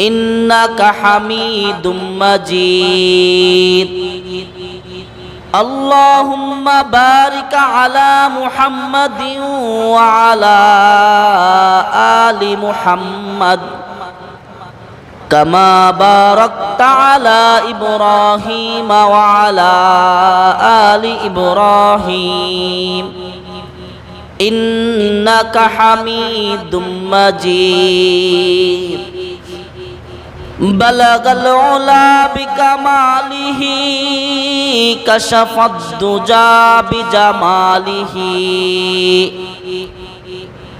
إنك حميد مجيد اللهم بارك على محمد وعلى آل محمد كما باركت على إبراهيم وعلى آل إبراهيم إنك حميد مجيد بلغ العلا بكماله كشف الدجى بجماله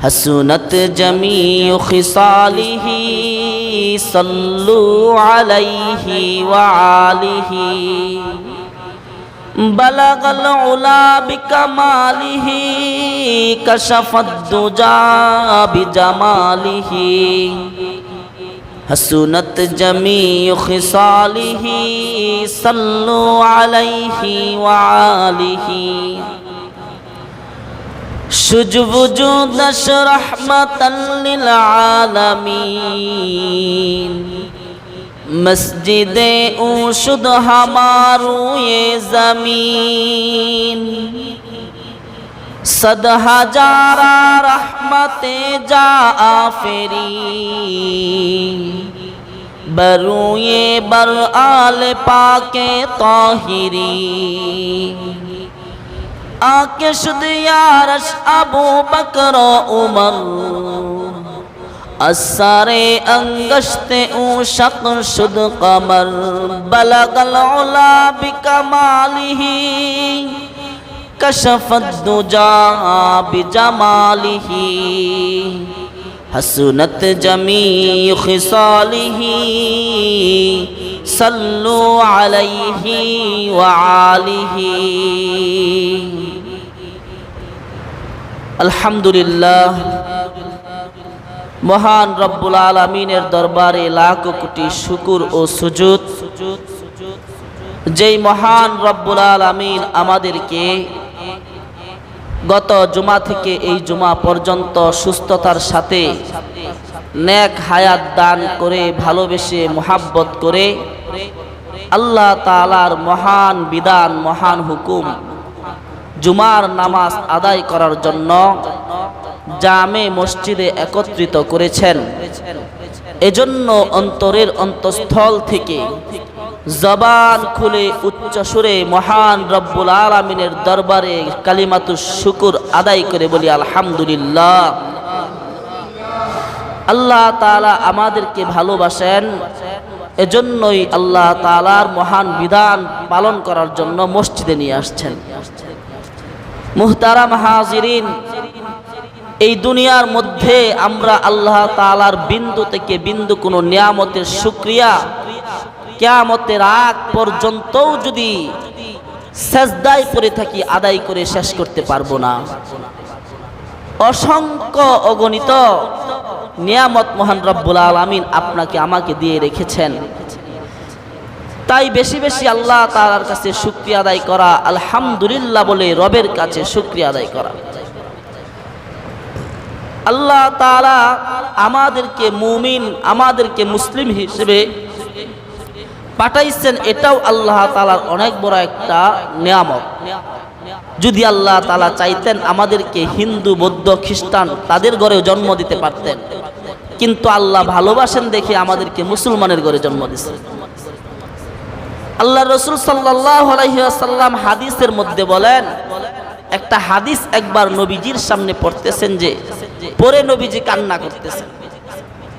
حسنت جميع خصاله صلوا عليه وعاله بلغ العلا بكماله كشف الدجى بجماله حسنت جميع خصاله صلوا عليه وعاله سج وجود رحمة للعالمين مسجد او شد ہمارو یہ زمین صد ہزارہ رحمت جا فری بروئے بر آل پاک طاہری آکے شد یارش ابو بکر و عمر اثر انگشت او شق شد قمر بلغ العلا بکمالہی كشف الدجى بجماله حسنت جميع خصاله صلوا عليه وعاله الحمد لله মহান রব্বুল আলমিনের দরবারে লাখ কোটি শুকুর ও সুজুদ যেই মহান রব্বুল আলমিন আমাদেরকে গত জুমা থেকে এই জুমা পর্যন্ত সুস্থতার সাথে নেক হায়াত দান করে, ভালোবেসে, মোহাব্বত করে আল্লাহ তালার মহান বিধান, মহান হুকুম জুমার নামাজ আদায় করার জন্য জামে মসজিদে একত্রিত করেছেন। এজন্য অন্তরের অন্তঃস্থল থেকে জবান খুলে উচ্চ সুরে মহান রব্বুল আলমিনের দরবারে কালিমাতু শুকুর আদায় করে বলি, আলহামদুলিল্লাহ। আল্লাহ তালা আমাদেরকে ভালোবাসেন। এজন্যই আল্লাহ তালার মহান বিধান পালন করার জন্য মসজিদে নিয়ে আসছেন। মুহতারাম হাজিরিন, এই দুনিয়ার মধ্যে আমরা আল্লাহ তালার বিন্দু থেকে বিন্দু কোনো নিয়ামতের সুক্রিয়া কেয়ামতের আগ পর্যন্তও যদি সেজদায় করে থাকি, আদায় করে শেষ করতে পারব না। অসংখ্য অগণিত নিয়ামত মহান রব্বুল আলমিন আপনাকে আমাকে দিয়ে রেখেছেন। তাই বেশি বেশি আল্লাহ তালার কাছে শুক্রিয়া আদায় করা, আলহামদুলিল্লাহ বলে রবের কাছে শুক্রিয়া আদায় করা। আল্লাহ তালা আমাদেরকে মুমিন, আমাদেরকে মুসলিম হিসেবে পাঠাইছেন, এটাও আল্লাহ তালার অনেক বড় একটা নিয়ামত। যদি আল্লাহ তালা চাইতেন আমাদেরকে হিন্দু, বৌদ্ধ, খ্রিস্টান তাদের ঘরেও জন্ম দিতে পারতেন, কিন্তু আল্লাহ ভালোবাসেন দেখে আমাদেরকে মুসলমানের ঘরে জন্ম দিচ্ছেন আল্লাহ রসুল সাল্লাম হাদিসের মধ্যে বলেন, একটা হাদিস একবার নবীজির সামনে পড়তেছেন যে, পরে নবীজি কান্না করতেছেন।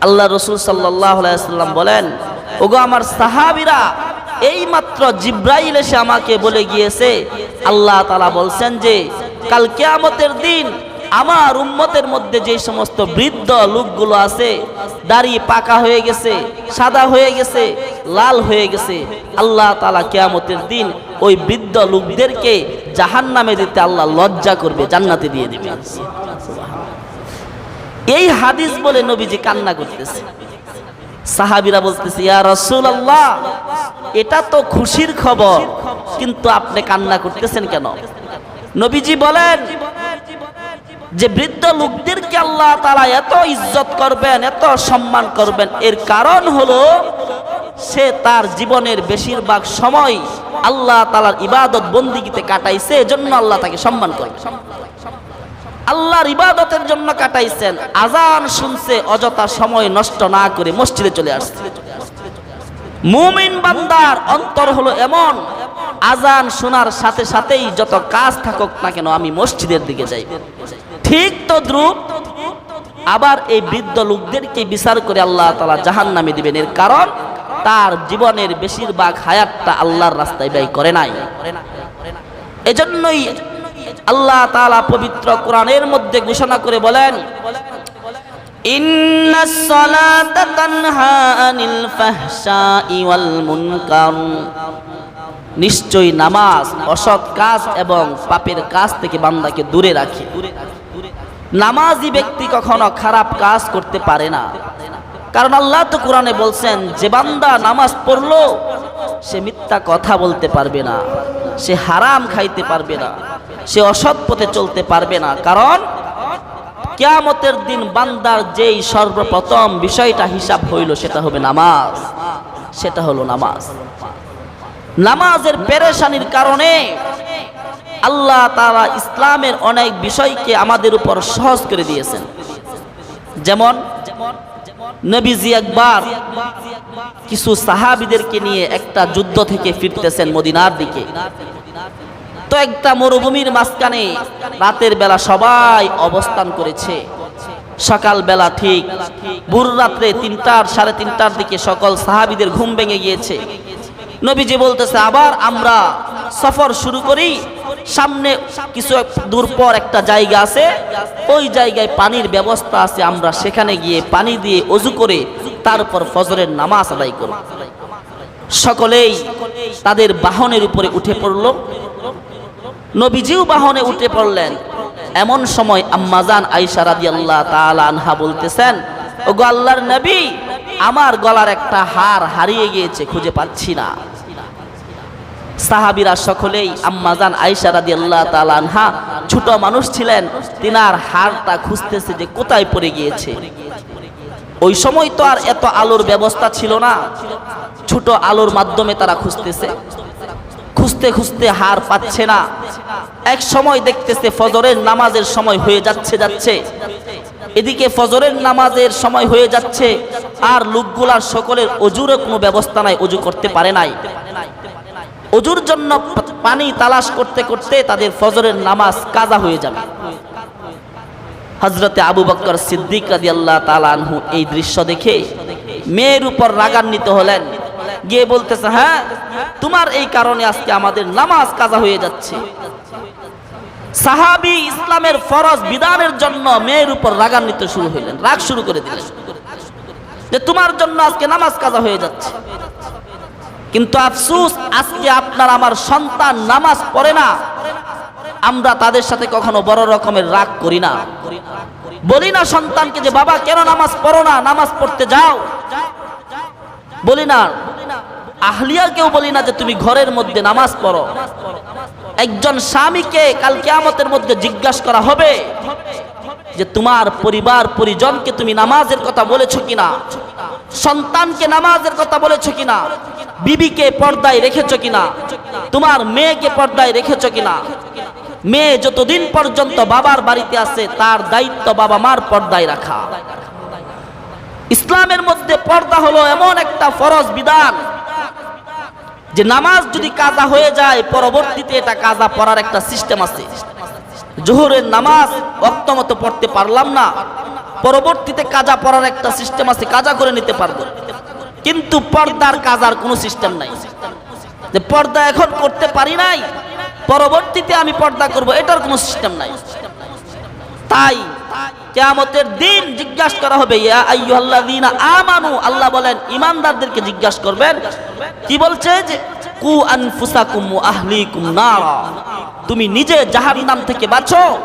আল্লাহ রসুল সাল্লাম বলেন, ওগো আমার সাহাবিরা এই মাত্র জিব্রাইল এসে আমাকে বলে গিয়েছে, আল্লাহ তালা বলছেন যে, কাল কেয়ামতের দিন আমার উম্মতের মধ্যে যে সমস্ত বৃদ্ধ লোকগুলো আছে, দাড়ি পাকা হয়ে গেছে, সাদা হয়ে গেছে, লাল হয়ে গেছে, আল্লাহ তালা কেয়ামতের দিন ওই বৃদ্ধ লোকদেরকে জাহান নামে দিতে আল্লাহ লজ্জা করবে, জান্নাতে দিয়ে দেবে। এই হাদিস বলে নবীজি কান্না করতেছে। সাহাবিরা বলতেছে, ইয়া রসুল আল্লাহ এটা তো খুশির খবর, কিন্তু আপনি কান্না করতেছেন কেন? নবীজি বলেন, যে বৃদ্ধ লোকদেরকে আল্লাহ তারা এত ইজ্জত করবেন, এত সম্মান করবেন, এর কারণ হলো সে তার জীবনের বেশিরভাগ সময় আল্লাহ তালার ইবাদত বন্দিগিতে কাটাইছে, এজন্য আল্লাহ তাকে সম্মান করবে আল্লাহর ইবাদতের জন্য কাটাইছেন। আজান শুনছে, অযথা সময় নষ্ট না করে মসজিদে চলে আসছে। মুমিন বান্দার অন্তর হলো এমন, আজান শোনার সাথে সাথেই যত কাজ থাকুক না কেন আমি মসজিদের দিকে যাই। ঠিক তো দ্রুপ আবার এই বৃদ্ধ লোকদেরকে বিচার করে আল্লাহ তালা জাহান নামে দিবেন। এর কারণ, তার জীবনের বেশিরভাগ হায়াতটা আল্লাহর রাস্তায় ব্যয় করে নাই। এজন্যই আল্লাহ তালা পবিত্র কোরআনের মধ্যে ঘোষণা করে বলেন নিশ্চয়ই নামাজ অসৎ কাজ এবং পাপের কাজ থেকে বান্দাকে দূরে রাখে। নামাজি ব্যক্তি কখনো খারাপ কাজ করতে পারে না। কারণ আল্লাহ তো কোরআনে বলছেন, যে বান্দা নামাজ পড়ল, সে মিথ্যা কথা বলতে পারবে না, সে হারাম খাইতে পারবে না। সে অসৎ পথে চলতে পারবে না। কারণ কেয়ামতের দিন বান্দার যেই সর্বপ্রথম বিষয়টা হিসাব হইল সেটা হবে নামাজ। সেটা হলো নামাজ। নামাজের পেরেশানির কারণে আল্লাহ তারা ইসলামের অনেক বিষয়কে আমাদের উপর সহজ করে দিয়েছেন। যেমন নবীজি একবার কিছু সাহাবিদেরকে নিয়ে একটা যুদ্ধ থেকে ফিরতেছেন মদিনার দিকে। তো একটা মরুভূমির মাঝখানে রাতের বেলা সবাই অবস্থান করেছে। সকাল বেলা ঠিক ভোর রাত্রে তিনটার, সাড়ে তিনটার দিকে সকল সাহাবিদের ঘুম ভেঙে গিয়েছে। নবীজি বলতেছে, আবার আমরা সফর শুরু করি। সামনে কিছু দূর পর একটা জায়গা আছে। ওই জায়গায় পানির ব্যবস্থা আছে। আমরা সেখানে গিয়ে পানি দিয়ে অজু করে তারপর ফজরের নামাজ আদায় করব। সকলেই তাদের বাহনের উপরে উঠে পড়ল। নবীজিও বাহনে উঠে পড়লেন। এমন সময় আম্মাজান আইসা রাদি আল্লাহ আনহা বলতেছেন ও গো নবী, আমার গলার একটা হার হারিয়ে গিয়েছে, খুঁজে পাচ্ছি না। সাহাবিরা সকলেই আম্মাজান আইসা রাদি আল্লাহ আনহা ছোট মানুষ ছিলেন, তিনার হারটা খুঁজতেছে যে কোথায় পড়ে গিয়েছে। ওই সময় তো আর এত আলোর ব্যবস্থা ছিল না। ছোট আলোর মাধ্যমে তারা খুঁজতেছে। খুঁজতে খুঁজতে হার পাচ্ছে না। এক সময় দেখতেছে ফজরের নামাজের সময় হয়ে যাচ্ছে যাচ্ছে। এদিকে ফজরের নামাজের সময় হয়ে যাচ্ছে, আর লোকগুলার সকলের অজুরও কোনো ব্যবস্থা নাই, অজু করতে পারে নাই। অজুর জন্য পানি তালাশ করতে করতে তাদের ফজরের নামাজ কাজা হয়ে যাবে। হজরতে আবু বক্কর সিদ্দিক আল্লাহ তালানহু এই দৃশ্য দেখে মেয়ের উপর রাগান্বিত হলেন। গিয়ে বলতেছে হ্যাঁ তোমার এই কারণে আজকে আমাদের নামাজ কাজা হয়ে যাচ্ছে। সাহাবি ইসলামের ফরজ বিধানের জন্য মেয়ের উপর রাগান্বিত শুরু হইলেন, রাগ শুরু করে দিলেন যে তোমার জন্য আজকে নামাজ কাজা হয়ে যাচ্ছে। কিন্তু আফসুস, আজকে আপনার আমার সন্তান নামাজ পড়ে না, আমরা তাদের সাথে কখনো বড় রকমের রাগ করি না। বলি না সন্তানকে যে, বাবা, কেন নামাজ পড়ো না? নামাজ পড়তে যাও। বলি না আহলিয়াকেও বলি না যে তুমি ঘরের মধ্যে নামাজ পড়ো। একজন স্বামীকে কাল কেয়ামতের মধ্যে জিজ্ঞাসা করা হবে যে তোমার পরিবার, পরিজনকে তুমি নামাজের কথা বলেছ কিনা? সন্তানকে নামাজের কথা বলেছ কিনা? বিবিকে পর্দায় রেখেছ কিনা? তোমার মেয়েকে পর্দায় রেখেছ কিনা? মেয়ে যতদিন পর্যন্ত বাবার বাড়িতে আছে, তার দায়িত্ব বাবা মার পর্দায় রাখা। ইসলামের মধ্যে পর্দা হলো এমন একটা ফরজ বিধান। যে নামাজ যদি কাজা হয়ে যায়, পরবর্তীতে এটা কাজা পড়ার একটা সিস্টেম আছে। জোহরের নামাজ অক্ত মতো পড়তে পারলাম না, পরবর্তীতে কাজা পড়ার একটা সিস্টেম আছে, কাজা করে নিতে পারব। কিন্তু পর্দার কাজার কোনো সিস্টেম নাই। যে পর্দা এখন করতে পারি নাই, পরবর্তীতে আমি পর্দা করব, এটার কোনো সিস্টেম নাই। তাই কেয়ামতের দিন জিজ্ঞাসা করা হবে আমানু? আল্লাহ বলেন ইমানদারদেরকে জিজ্ঞাসা করবেন। কি বলছে? যে, কু তুমি নিজে জাহান্নাম থেকে বাঁচো।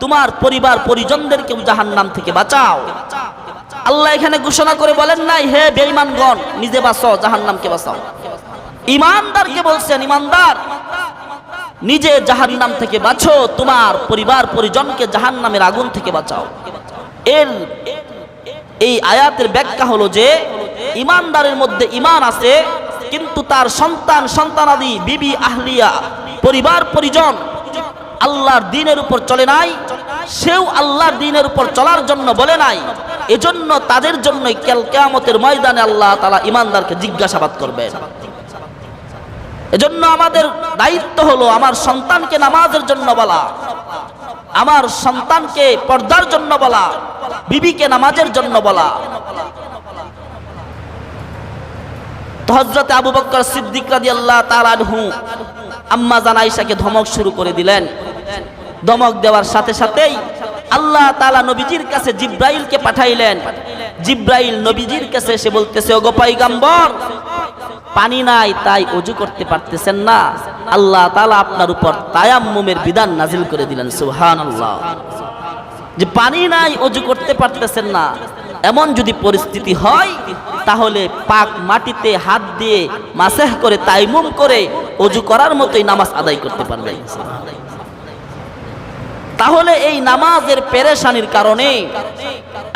তোমার পরিবার পরিজনদেরকে জাহান্নাম থেকে বাঁচাও। আল্লাহ এখানে ঘোষণা করে বলেন নাই, হে বেঈমানগণ, নিজে বাঁচো, জাহান্নামকে বাঁচাও। ইমানদারকে বলছেন, ইমানদার নিজে জাহান নাম থেকে বাঁচো, তোমার পরিবার পরিজনকে জাহান্নামের আগুন থেকে বাঁচাও। এর এই আয়াতের ব্যাখ্যা হলো যে, ইমানদারের মধ্যে ইমান আছে, কিন্তু তার সন্তান, সন্তানাদি, বিবি, আহলিয়া, পরিবার, পরিজন আল্লাহর দিনের উপর চলে নাই, সেও আল্লাহর দিনের উপর চলার জন্য বলে নাই। এজন্য তাদের জন্যই কেয়ামতের ময়দানে আল্লাহ তালা ইমানদারকে জিজ্ঞাসাবাদ করবেন। এজন্য আমাদের দায়িত্ব হলো আমার সন্তানকে নামাজের জন্য বলা, আমার সন্তানকে পর্দার জন্য বলা, বিবিকে নামাজের জন্য বলা। হজরতে আবু বক্কর সিদ্দিক রাজি আল্লাহ তালানহু আম্মা জানাইশাকে ধমক শুরু করে দিলেন। ধমক দেওয়ার সাথে সাথেই আল্লাহ তালা নবীজির কাছে জিব্রাইলকে পাঠাইলেন। জিব্রাইল নবীজির কাছে এসে বলতেছে, ওগো পাইগাম্বর পানি নাই, তাই অজু করতে পারতেছেন না। আল্লাহ তালা আপনার উপর তায়াম্মুমের বিধান নাজিল করে দিলেন সুহান আল্লাহ যে পানি নাই, অজু করতে পারতেছেন না। এমন যদি পরিস্থিতি হয়, তাহলে পাক মাটিতে হাত দিয়ে মাসেহ করে, তাইমুম করে অজু করার মতোই নামাজ আদায় করতে পারবেন। তাহলে এই নামাজের পেরেশানির কারণে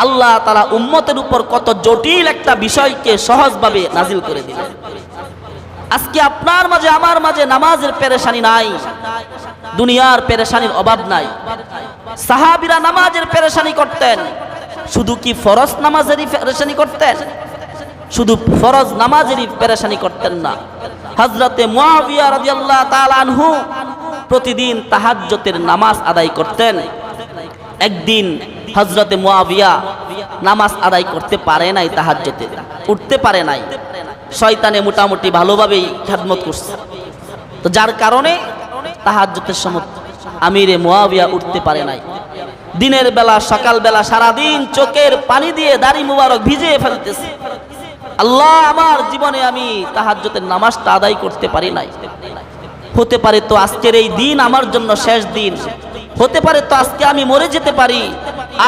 আল্লাহ তালা উম্মতের উপর কত জটিল একটা বিষয়কে সহজভাবে নাজিল করে দিলেন। আজকে আপনার মাঝে, আমার মাঝে নামাজের পেরেশানি নাই, দুনিয়ার পেরেশানির অভাব নাই। সাহাবিরা নামাজের পেরেশানি করতেন, শুধু কি ফরজ নামাজেরই পেরেশানি করতেন? শুধু ফরজ নামাজেরই পেরেশানি করতেন না। হজরতে মুয়াবিয়া রাদিয়াল্লাহু তাআলা আনহু প্রতিদিন তাহাজ্জতের নামাজ আদায় করতেন। একদিন হজরতে মুয়াবিয়া নামাজ আদায় করতে পারে নাই তাহাজ্জতে, উঠতে পারে নাই। শয়তানে মোটামুটি ভালোভাবেই খেদমত করছে। তো যার কারণে তাহাজ্জতের সময় আমিরে মুয়াবিয়া উঠতে পারে নাই। দিনের বেলা, সকাল বেলা সারাদিন চোখের পানি দিয়ে দাড়ি মুবারক ভিজিয়ে ফেলতেছে। আল্লাহ আমার জীবনে আমি তাহাজ্জতের নামাজটা আদায় করতে পারি নাই। হতে পারে তো আজকের এই দিন আমার জন্য শেষ দিন। হতে পারে তো আজকে আমি মরে যেতে পারি।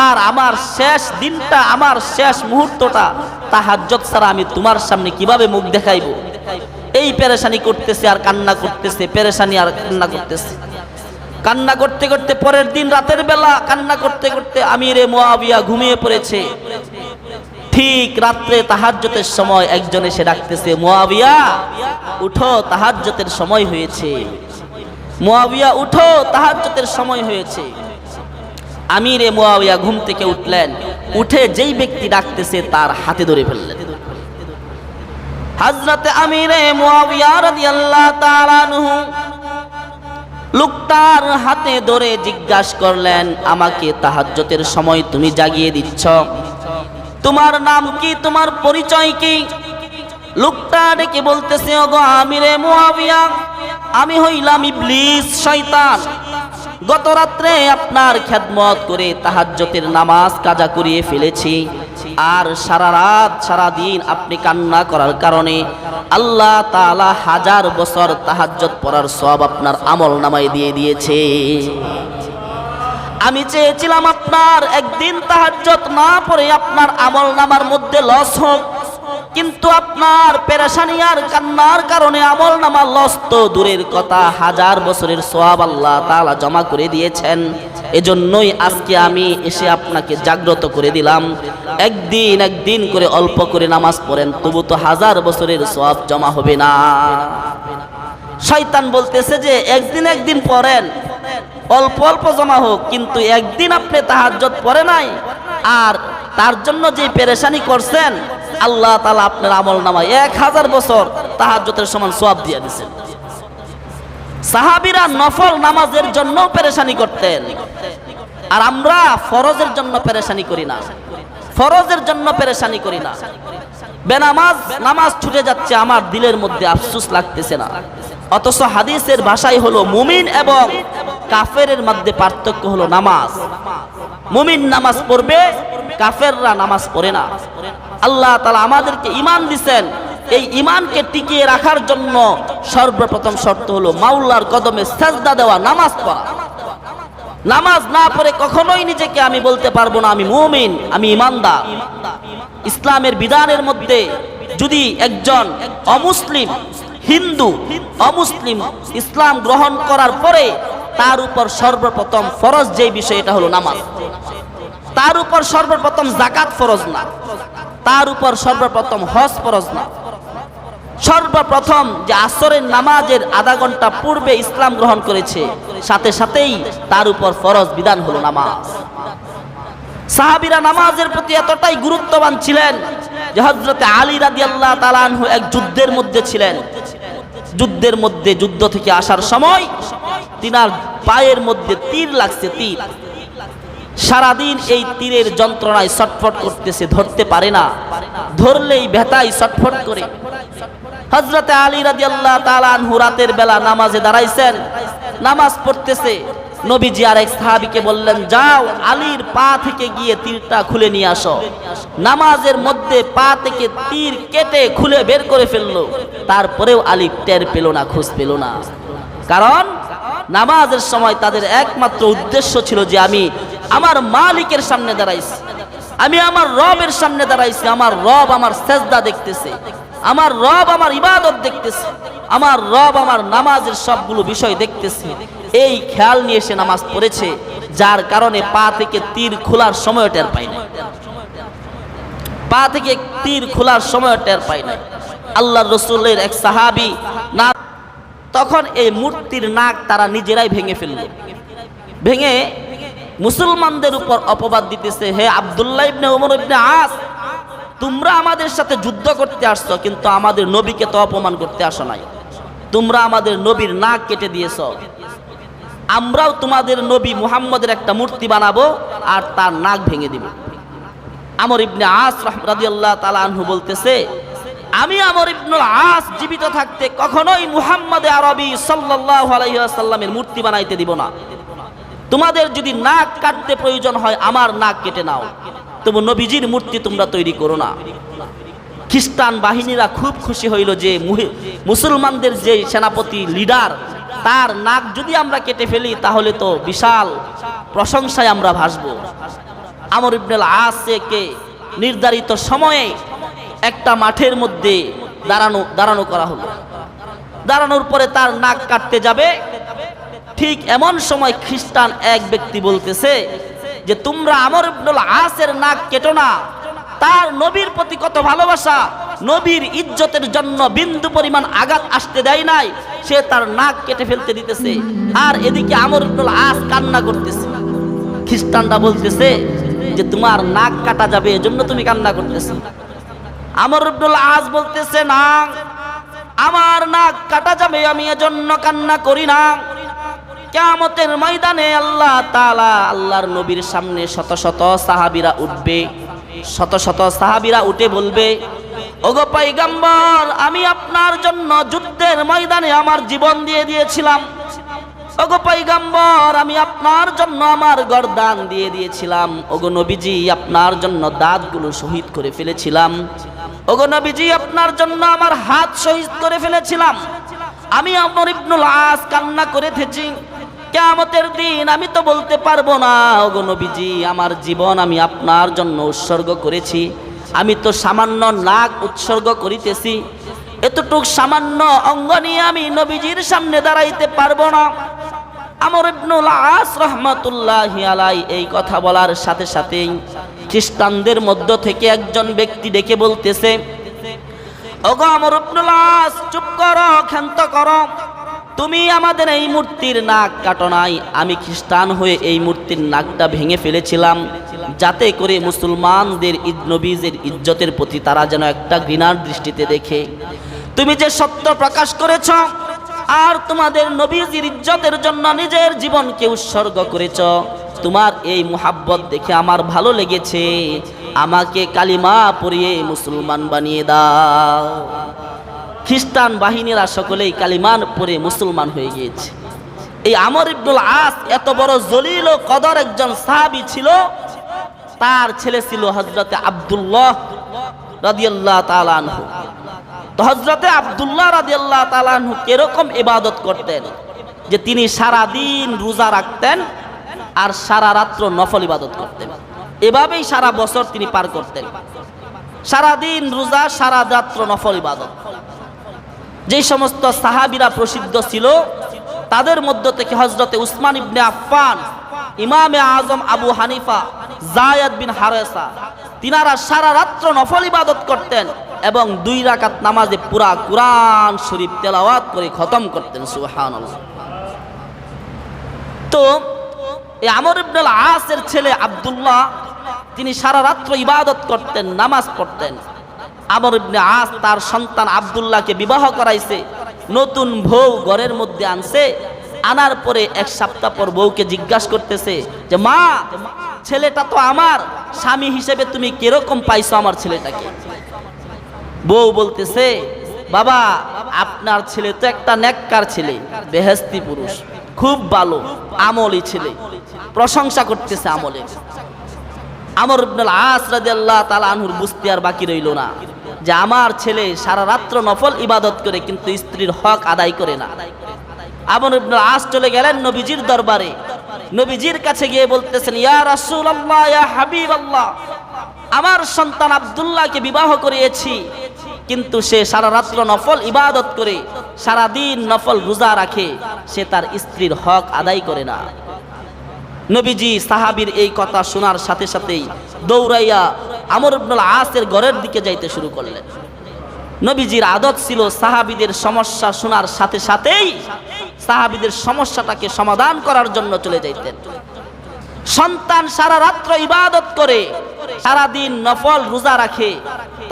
আর আমার শেষ দিনটা, আমার শেষ মুহূর্তটা তাহাজ্জত ছাড়া আমি তোমার সামনে কীভাবে মুখ দেখাইব? এই পেরেশানি করতেছে আর কান্না করতেছে, পেরেশানি আর কান্না করতেছে। কান্না করতে করতে পরের দিন রাতের বেলা কান্না করতে করতে আমিরে মোয়াবিয়া ঘুমিয়ে পড়েছে। ঠিক রাত্রে তাহাজ্জতের সময় একজন এসে ডাকতেছে, মোয়াবিয়া, উঠো, তাহাজ্জতের সময় হয়েছে। মোয়াবিয়া, উঠো, তাহাজ্জতের সময় হয়েছে। আমিরে মোয়াবিয়া, ঘুম থেকে উঠলেন। উঠে যেই ব্যক্তি ডাকতেছে, তার হাতে ধরে ফেললেন। হাজরতে আমিরে মোয়াবিয়া রাদিয়াল্লাহু তাআলা আনহু। লোকটার হাতে ধরে জিজ্ঞাসা করলেন, আমাকে তাহাজ্জতের সময় তুমি জাগিয়ে দিচ্ছ? তোমার নাম কি? তোমার পরিচয় কি? লোকটা ডেকে বলতেছে, ওগো আমিরে মুয়াবিয়া। আমি হইলাম ইবলিস, শয়তান। গত রাত্রে আপনার খেদমত করে তাহাজ্জতের নামাজ কাজা করিয়ে ফেলেছি। আর সারা রাত, সারা দিন আপনি কান্না করার কারণে আল্লাহ তাআলা হাজার বছর তাহাজ্জত পড়ার সব আপনার আমল নামায় দিয়ে দিয়েছে। আমি চেয়েছিলাম আপনার একদিন তাহাজ্জত না পড়ে আপনার আমল নামার মধ্যে লস হোক। কিন্তু আপনার পেরেশানি আর কান্নার কারণে আমল নামা লস তো দূরের কথা। হাজার বছরের সোয়াব আল্লাহ তালা জমা করে দিয়েছেন। এজন্যই আজকে আমি এসে আপনাকে জাগ্রত করে দিলাম। একদিন একদিন করে অল্প করে নামাজ পড়েন, তবু তো হাজার বছরের সোয়াব জমা হবে না। শয়তান বলতেছে যে, একদিন একদিন পড়েন। অল্প অল্প জমা হোক, কিন্তু একদিন আপনি তাহাজ্জত পড়ে নাই, আর তার জন্য যে পেরেশানি করছেন, আল্লাহ তালা আপনার আমল নামায় এক হাজার বছর তাহাজ্জতের সমান সব দিয়ে দিচ্ছেন সাহাবিরা নফল নামাজের জন্য পেরেশানি করতেন, আর আমরা ফরজের জন্য পেরেশানি করি না। ফরজের জন্য পেরেশানি করি না। বেনামাজ, নামাজ ছুটে যাচ্ছে আমার দিলের মধ্যে আফসুস লাগতেছে না। অথচ হাদিসের ভাষাই হলো মুমিন এবং কাফেরের মধ্যে পার্থক্য হলো নামাজ। মুমিন নামাজ পড়বে, কাফেররা নামাজ পড়ে না। আল্লাহ তালা আমাদেরকে ইমান দিছেন। এই ইমানকে টিকিয়ে রাখার জন্য সর্বপ্রথম শর্ত হলো মাওলার কদমে সেজদা দেওয়া, নামাজ পড়া। নামাজ না পড়ে কখনোই নিজেকে আমি বলতে পারব না, আমি মুমিন, আমি ইমানদার ইসলামের বিধানের মধ্যে যদি একজন অমুসলিম, হিন্দু, অমুসলিম ইসলাম গ্রহণ করার পরে তার উপর সর্বপ্রথম ফরজ যে বিষয়, এটা হলো নামাজ। তার উপর সর্বপ্রথম জাকাত ফরজ না। তার উপর সর্বপ্রথম হজ ফরজ না। সর্বপ্রথম যে আসরের নামাজের আধা ঘণ্টা পূর্বে ইসলাম গ্রহণ করেছে, সাথে সাথেই তার উপর ফরজ বিধান হলো নামাজ। সাহাবিরা নামাজের প্রতি এতটাই গুরুত্ববান ছিলেন যে হজরতে আলী রাদি আল্লাহ তালানহু এক যুদ্ধের মধ্যে ছিলেন। যুদ্ধের মধ্যে, যুদ্ধ থেকে আসার সময় তিনার পায়ের মধ্যে তীর লাগছে তীর। সারাদিন এই তীরের যন্ত্রণায় ছটফট করতেছে, ধরতে পারে না। ধরলেই ব্যথায় ছটফট করে। হজরতে আলী রাজি আল্লাহ তালানহু রাতের বেলা নামাজে দাঁড়াইছেন। নামাজ পড়তেছে। নবীজি আর এক সাহাবিকে বললেন, যাও, আলীর পা থেকে গিয়ে তীরটা খুলে নিয়ে আসো। নামাজের মধ্যে পা থেকে তীর কেটে খুলে বের করে ফেলল। তারপরেও আলী টের পেল না, খোঁজ পেল না। কারণ নামাজের সময় তাদের একমাত্র উদ্দেশ্য ছিল যে আমি আমার মালিকের সামনে দাঁড়াইছি। আমি আমার রবের সামনে দাঁড়াইছি। আমার রব আমার সেজদা দেখতেছে। আমার রব আমার ইবাদত দেখতেছে। আমার রব আমার নামাজের সবগুলো বিষয় দেখতেছে। এই খেয়াল নিয়ে সে নামাজ পড়েছে, যার কারণে পা থেকে তীর খোলার সময় টের পাই না পা থেকে তীর খোলার সময় টের পাই না আল্লাহ রসুলের এক সাহাবি না তখন এই মূর্তির নাক তারা নিজেরাই ভেঙে ফেলল। ভেঙে মুসলমানদের উপর অপবাদ দিতেছে, হে আবদুল্লাহ ইবনে ওমর ইবনে আস, তোমরা আমাদের সাথে যুদ্ধ করতে আসছো, কিন্তু আমাদের নবীকে তো অপমান করতে আসো নাই। তোমরা আমাদের নবীর নাক কেটে দিয়েছ। আমরাও তোমাদের নবী মুহাম্মদের একটা মূর্তি বানাবো আর তার নাক ভেঙে দিব। আমর ইবনে আস রাদিয়াল্লাহ তাআলা আনহু বলতেছে আমি আমর ইবনুল আস জীবিত থাকতে কখনোই মুহাম্মদ আরবি সাল্লাল্লাহু আলাইহি ওয়াসাল্লামের মূর্তি বানাইতে দিব না। তোমাদের যদি নাক কাটতে প্রয়োজন হয়, আমার নাক কেটে নাও। তবু নবীজির মূর্তি তোমরা তৈরি করো না। খ্রিস্টান বাহিনীরা খুব খুশি হইল যে মুসলমানদের যে সেনাপতি, লিডার, তার নাক যদি আমরা কেটে ফেলি, তাহলে তো বিশাল প্রশংসায় আমরা ভাসবো। আমর ইবনুল আসকে নির্ধারিত সময়ে একটা মাঠের মধ্যে দাঁড়ানো দাঁড়ানো করা হলো। দাঁড়ানোর পরে তার নাক কাটতে যাবে। ঠিক এমন সময় খ্রিস্টান এক ব্যক্তি বলতেছে যে, তোমরা আমর ইবনুল আসের নাক কেটো না। তার নবীর প্রতি কত ভালোবাসা। নবীর ইজ্জতের জন্য বিন্দু পরিমাণ আঘাত আসতে দেয় নাই। সে তার নাক কেটে ফেলতে দিতেছে। আর এদিকে আমর ইবনুল আস কান্না করতেছে। খ্রিস্টানরা বলতেছে যে, তোমার নাক কাটা যাবে, এজন্য তুমি কান্না করতেছো। আমর ইবনুল আস বলতেছে, না, আমার নাক কাটা যাবে, আমি এজন্য কান্না করি না। কেয়ামতের ময়দানে আল্লাহ তাআলা আল্লাহর নবীর সামনে শত শত সাহাবিরা উঠবে, শত শত সাহাবিরা উঠে বলবে, ওগো পাইগাম্বর আমি আপনার জন্য যুদ্ধের ময়দানে আমার জীবন দিয়ে দিয়েছিলাম। ওগো পাইগাম্বর আমি আপনার জন্য আমার গরদান দিয়ে দিয়েছিলাম। ওগো নবীজি, আপনার জন্য দাঁতগুলো শহীদ করে ফেলেছিলাম। ওগো নবীজি, আপনার জন্য আমার হাত শহীদ করে ফেলেছিলাম। আমি আমর ইবনুল আস কান্না করে থেছি। কেয়ামতের দিন আমি তো বলতে পারব না, ওগো নবীজি, আমার জীবন আমি আপনার জন্য উৎসর্গ করেছি। আমি তো সামান্য নাক উৎসর্গ করিতেছি। এতটুক সামান্য অঙ্গ নিয়ে আমি নবীজির সামনে দাঁড়াইতে পারব না। আমর ইবনুল আস রহমাতুল্লাহ আলাই এই কথা বলার সাথে সাথেই খ্রিস্টানদের মধ্য থেকে একজন ব্যক্তি ডেকে বলতেছে চুপ করো, ক্ষান্ত করো। তুমি আমাদের এই মূর্তির নাক কাটো নাই। আমি খ্রিস্টান হয়ে এই মূর্তির নাকটা ভেঙে ফেলেছিলাম, যাতে করে মুসলমানদের নবীজের ইজ্জতের প্রতি তারা যেন একটা ঘৃণার দৃষ্টিতে দেখে। তুমি যে সত্য প্রকাশ করেছ, আর তোমাদের নবীজির ইজ্জতের জন্য নিজের জীবনকে উৎসর্গ করেছ। তোমার এই মুহাব্বত দেখে আমার ভালো লেগেছে। আমাকে কালিমা পরিয়ে মুসলমান বানিয়ে দাও। খ্রিস্টান বাহিনীরা সকলেই কালিমান পরে মুসলমান হয়ে গিয়েছে। এই আমর ইবনুল আস এত বড় জলিল ও কদর একজন সাহাবী ছিল। তার ছেলে ছিল হজরতে আব্দুল্লাহ রাদিয়াল্লাহ তাআলা আনহু। তো হজরতে আব্দুল্লাহ রাদিয়াল্লাহ তাআলা আনহু কীরকম ইবাদত করতেন? যে তিনি সারা দিন রোজা রাখতেন আর সারা রাত্র নফল ইবাদত করতেন। এভাবেই সারা বছর তিনি পার করতেন। সারা দিন রোজা, সারা রাত্র নফল ইবাদত। যেই সমস্ত সাহাবিরা প্রসিদ্ধ ছিল, তাদের মধ্য থেকে হজরতে উসমান ইবনে আফফান, ইমামে আজম আবু হানিফা জায়দ বিন হারেসা, তিনারা সারা রাত্র নফল ইবাদত করতেন এবং দুই রাকাত নামাজে পুরা কুরআন শরীফ তেলাওয়াত করে খতম করতেন সুহান তো এই আমর ইবনুল আসের ছেলে আব্দুল্লাহ, তিনি সারা রাত্র ইবাদত করতেন, নামাজ পড়তেন। আমর ইবনে আস তার সন্তান আব্দুল্লাহকে বিবাহ করাইছে, নতুন বউ ঘরের মধ্যে আনছে, আনার পরে এক সপ্তাহ পর বউকে জিজ্ঞাসা করতেছে যে, মা, ছেলেটা তো আমার, স্বামী হিসেবে তুমি কীরকম পাইছো আমার ছেলেটাকে? বউ বলতেছে, বাবা, আপনার ছেলে তো একটা নেককার ছেলে বেহেস্তি পুরুষ, খুব ভালো, আমলি ছেলে। প্রশংসা করতেছে আমলে। আমর ইবনুল আস রাদিয়াল্লাহু তাআলা আনহুর বুঝতে আর বাকি রইল না। যে আমার ছেলে সারা রাত্র নফল ইবাদত করে কিন্তু স্ত্রীর হক আদায় করে না। আমর ইবনুল আস চলে গেলেন নবীজির দরবারে। নবীজির কাছে গিয়ে বলতেছেন, ইয়া রাসূলুল্লাহ, ইয়া হাবিবাল্লাহ, আমার সন্তান আব্দুল্লাহকে বিবাহ করিয়েছি, কিন্তু সে সারা রাত্র নফল ইবাদত করে সারা দিন নফল রোজা রাখে, সে তার স্ত্রীর হক আদায় করে না। নবীজি সাহাবীর এই কথা শোনার সাথে সাথেই দৌড়াইয়া আমর ইবনুল আসের ঘরের দিকে যাইতে শুরু করলেন। নবীজির আদত ছিল সাহাবীদের সমস্যা শোনার সাথে সাথেই সাহাবিদের সমস্যাটাকে সমাধান করার জন্য চলে যাইতেন। সন্তান সারা রাত্র ইবাদত করে সারা দিন নফল রোজা রাখে,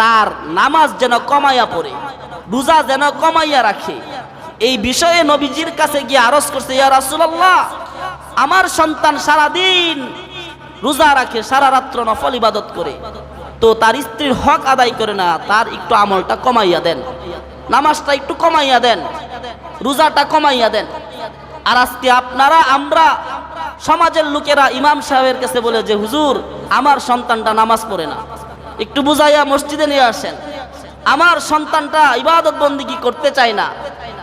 তার নামাজ যেন কমাইয়া পড়ে, রোজা যেন কমাইয়া রাখে। এই বিষয়ে নবীজির কাছে গিয়ে আরজ করছে, ইয়া রাসূলুল্লাহ আমার সন্তান সারা দিন রোজা রাখে, সারা রাত্র নফল ইবাদত করে। তো তার স্ত্রীর হক আদায় করে না, তার একটু আমলটা কমাইয়া দেন। নামাজটা একটু কমাইয়া দেন, রোজাটা কমাইয়া দেন। আর আজকে আপনারা, আমরা সমাজের লোকেরা ইমাম সাহেবের কাছে বলে যে, হুজুর, আমার সন্তানটা নামাজ পড়ে না। একটু বুঝাইয়া মসজিদে নিয়ে আসেন। আমার সন্তানটা ইবাদত বন্দিগি করতে চায় না?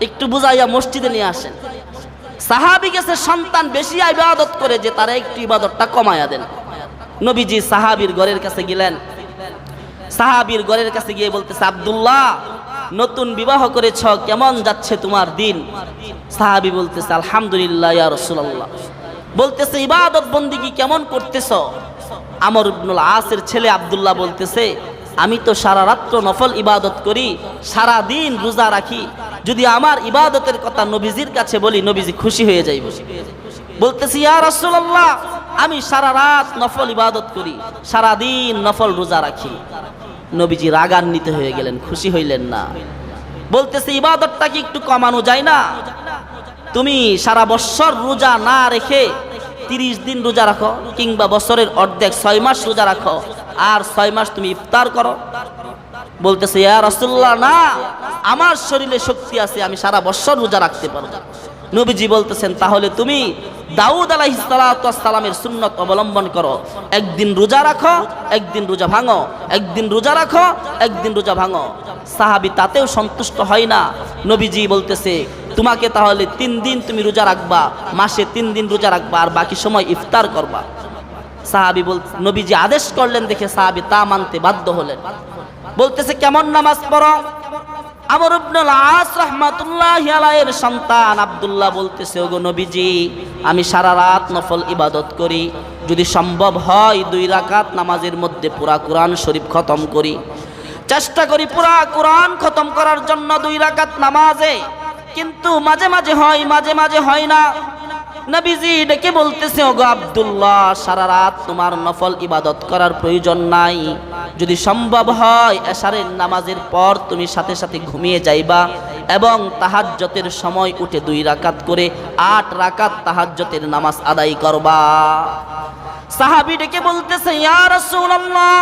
একটু বুঝাইয়া মসজিদে নিয়ে আসেন। সাহাবি গেছে, সন্তান বেশি ইবাদত করে যে তারা একটু ইবাদতটা কমায়া দেন। নবীজি সাহাবির ঘরের কাছে গেলেন। সাহাবির ঘরের কাছে গিয়ে বলতেছে, আব্দুল্লাহ, নতুন বিবাহ করেছ, কেমন যাচ্ছে তোমার দিন? সাহাবি বলতেছে, আলহামদুলিল্লাহ, ইয়া রাসূলুল্লাহ। বলতেছে ইবাদত বন্দিগি কেমন করতেছ? আমর ইবনুল আসের ছেলে আব্দুল্লাহ বলতেছে আমি তো সারা রাত্র নফল ইবাদত করি, সারা দিন রোজা রাখি। যদি আমার ইবাদতের কথা নবীজির কাছে বলি, নবীজি খুশি হয়ে যাইব। বলতেছি, ইয়া রাসূলুল্লাহ, আমি সারা রাত নফল ইবাদত করি, সারা দিন নফল রোজা রাখি। নবীজি রাগান্বিত হয়ে গেলেন, খুশি হইলেন না। বলতেছে, ইবাদতটা কি একটু কমানো যায় না? তুমি সারা বছর রোজা না রেখে তিরিশ দিন রোজা রাখো, কিংবা বছরের অর্ধেক ছয় মাস রোজা রাখো, আর ছয় মাস তুমি ইফতার করো। বলতেছে, ইয়া রাসূলুল্লাহ, না, আমার শরীরে শক্তি আছে, আমি সারা বছর রোজা রাখতে পারব। নবীজি বলতেছেন, তাহলে তুমি দাউদ আলাইহিস সালামের সুন্নত অবলম্বন করো। একদিন রোজা রাখো, একদিন রোজা ভাঙো, একদিন রোজা রাখো, একদিন রোজা ভাঙো। সাহাবি তাতেও সন্তুষ্ট হয় না। নবীজি বলতেছে তোমাকে তাহলে তিন দিন তুমি রোজা রাখবা, মাসে তিন দিন রোজা রাখবা, আর বাকি সময় ইফতার করবা। সাহাবি বল, নবীজি আদেশ করলেন দেখে সাহাবি তা মানতে বাধ্য হলেন। বলতেছে, কেমন নামাজ পড়ো? আমর ইবনুল আস রাহমাতুল্লাহি আলাইহির সন্তান আব্দুল্লাহ বলতেছে, ওগো নবীজি, আমি সারা রাত নফল ইবাদত করি। যদি সম্ভব হয় দুই রাকাত নামাজের মধ্যে পুরা কোরআন শরীফ খতম করি। চেষ্টা করি পুরা কোরআন খতম করার জন্য দুই রাকাত নামাজে। কিন্তু মাঝে মাঝে হয়, মাঝে মাঝে হয় না। নবীজি ডেকে বলতেছে, ওগো আব্দুল্লাহ, সারা রাত তোমার নফল ইবাদত করার প্রয়োজন নাই। যদি সম্ভব হয়, এশারের নামাজের পর তুমি সাথে সাথে ঘুমিয়ে যাইবা এবং তাহাজ্জতের সময় উঠে দুই রাকাত করে আট রাকাত তাহাজ্জতের নামাজ আদায় করবা। সাহাবি ডেকে বলতেছে, ইয়া রাসূলুল্লাহ,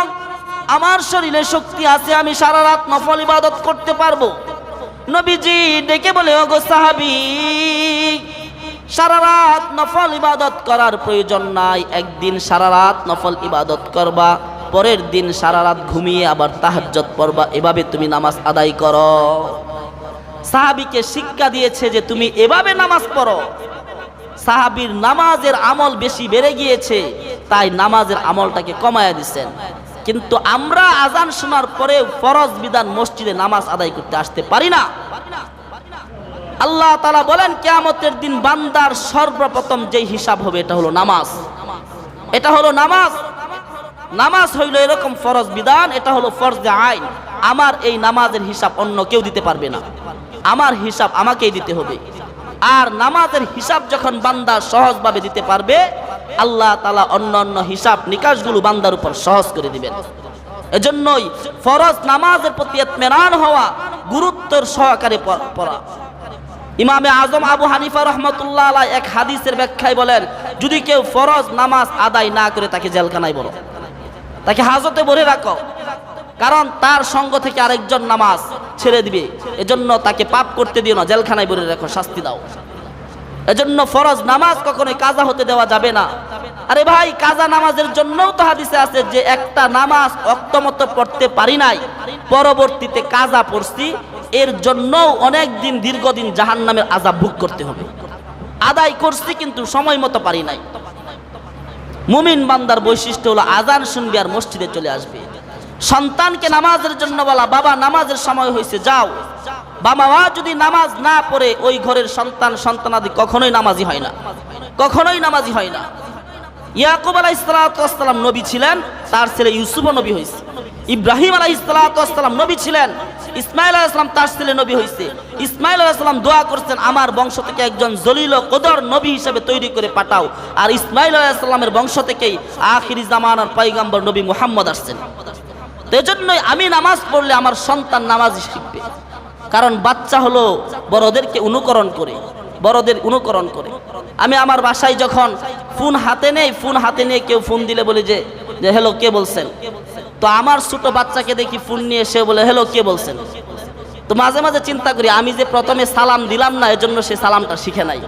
আমার শরীরে শক্তি আছে, আমি সারা রাত নফল ইবাদত করতে পারব। নবীজি ডেকে বলে, ওগো সাহাবি, সারা রাত নফল ইবাদত করার প্রয়োজন নাই। একদিন সারা রাত নফল ইবাদত করবা, পরের দিন সারা রাত ঘুমিয়ে আবার তাহাজ্জত পড়বা। এভাবে তুমি নামাজ আদায় করো। সাহাবিকে শিক্ষা দিয়েছে যে, তুমি এভাবে নামাজ পড়ো। সাহাবির নামাজের আমল বেশি বেড়ে গিয়েছে, তাই নামাজের আমলটাকে কমায়া দিচ্ছেন কিন্তু আমরা আজান শোনার পরে ফরজ বিধান মসজিদে নামাজ আদায় করতে আসতে পারি না। আল্লাহ তালা বলেন, কেয়ামতের দিন বান্দার সর্বপ্রথম যেই হিসাব হবে, এটা হলো নামাজ। এটা হলো নামাজ। নামাজ হইল এরকম ফরজ বিধান, এটা হলো ফরজ আইন। আমার এই নামাজের হিসাব অন্য কেউ দিতে পারবে না। আমার হিসাব আমাকেই দিতে হবে। আর নামাজের হিসাব যখন বান্দা সহজভাবে দিতে পারবে আল্লাহ তালা অন্য অন্য হিসাব নিকাশগুলো বান্দার উপর সহজ করে দিবেন। এজন্যই ফরজ নামাজের প্রতি এতমেরান হওয়া গুরুত্বের সহকারে পড়া। ইমামে আজম আবু হানিফা রহমতুল্লাহ আলাই এক হাদিসের ব্যাখ্যায় বলেন, যদি কেউ ফরজ নামাজ আদায় না করে তাকে জেলখানায় বলো। তাকে হাজতে ভরে রাখো। কারণ তার সঙ্গ থেকে আরেকজন নামাজ ছেড়ে দিবে। এজন্য তাকে পাপ করতে দিও না, জেলখানায় ভরে রাখো, শাস্তি দাও। এজন্য ফরজ নামাজ কখনোই কাজা হতে দেওয়া যাবে না। আরে ভাই, কাজা নামাজের জন্যও তো হাদিসে আছে যে একটা নামাজ অক্তমত পড়তে পারি নাই, পরবর্তীতে কাজা পড়ছি, এর জন্যও অনেক দিন দীর্ঘদিন জাহান নামের আজাব ভোগ করতে হবে। আদায় করছি কিন্তু সময় মতো পারি নাই। মুমিন বান্দার বৈশিষ্ট্য হলো আজান শুনবে আর মসজিদে চলে আসবে। সন্তানকে নামাজের জন্য বলা, বাবা, নামাজের সময় হয়েছে যাও। বাবা মা যদি নামাজ না পড়ে, ওই ঘরের সন্তান সন্তানাদি কখনোই নামাজি হয় না। কখনোই নামাজি হয় না। ইয়াকুব আলাহ ইসলাতাম নবী ছিলেন, তার ছেলে ইউসুফও নবী হয়েছে ইব্রাহিম আলাহ ইসলাতাম নবী ছিলেন ইসমাইল আলাইসলাম তার ছেলে নবী হয়েছে ইসমাইল আলাইসলাম দোয়া করছেন, আমার বংশ থেকে একজন জলিল কদর নবী হিসেবে তৈরি করে পাঠাও। আর ইসমাইল আলাইসলামের বংশ থেকেই আখিরি জামানার পৈগম্বর নবী মুহাম্মদ আসছেন। তো এজন্যই আমি নামাজ পড়লে আমার সন্তান নামাজ শিখবে। কারণ বাচ্চা হলো বড়দেরকে অনুকরণ করে, বড়দের অনুকরণ করে। আমি আমার বাসায় যখন ফোন হাতে নেই, ফোন হাতে নিয়ে কেউ ফোন দিলে বলি যে হ্যালো, কে বলছেন? তো আমার ছোট বাচ্চাকে দেখি ফোন নিয়ে সে বলে, হ্যালো, কে বলছেন? তো মাঝে মাঝে চিন্তা করি, আমি যে প্রথমে সালাম দিলাম না, এজন্য সে সালামটা শিখে নাই।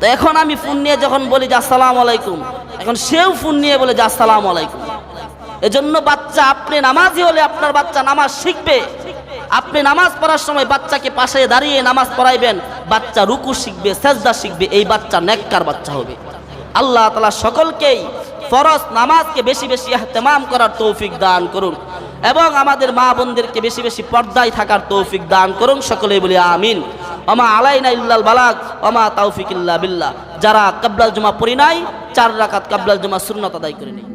তো এখন আমি ফোন নিয়ে যখন বলি যে, আসসালাম আলাইকুম, এখন সেও ফোন নিয়ে বলে যে, আসসালাম আলাইকুম। এজন্য বাচ্চা আপনি নামাজি হলে আপনার বাচ্চা নামাজ শিখবে। আপনি নামাজ পড়ার সময় বাচ্চাকে পাশে দাঁড়িয়ে নামাজ পড়াইবেন, বাচ্চা রুকু শিখবে, সেজদা শিখবে, এই বাচ্চা নেককার বাচ্চা হবে। আল্লাহ তালা সকলকেই ফরজ নামাজকে বেশি বেশি এহতেমাম করার তৌফিক দান করুন এবং আমাদের মা বোনদেরকে বেশি বেশি পর্দায় থাকার তৌফিক দান করুন, সকলেই বলি আমিন। অমা আলাইনা ইল্লাল বালাক অমা তৌফিক ইল্লা বিল্লাহ। যারা কাবলাল জুমা পড়ি নাই, চার রাকাত কাবলাল জুমা সুন্নত আদায় করে নেই।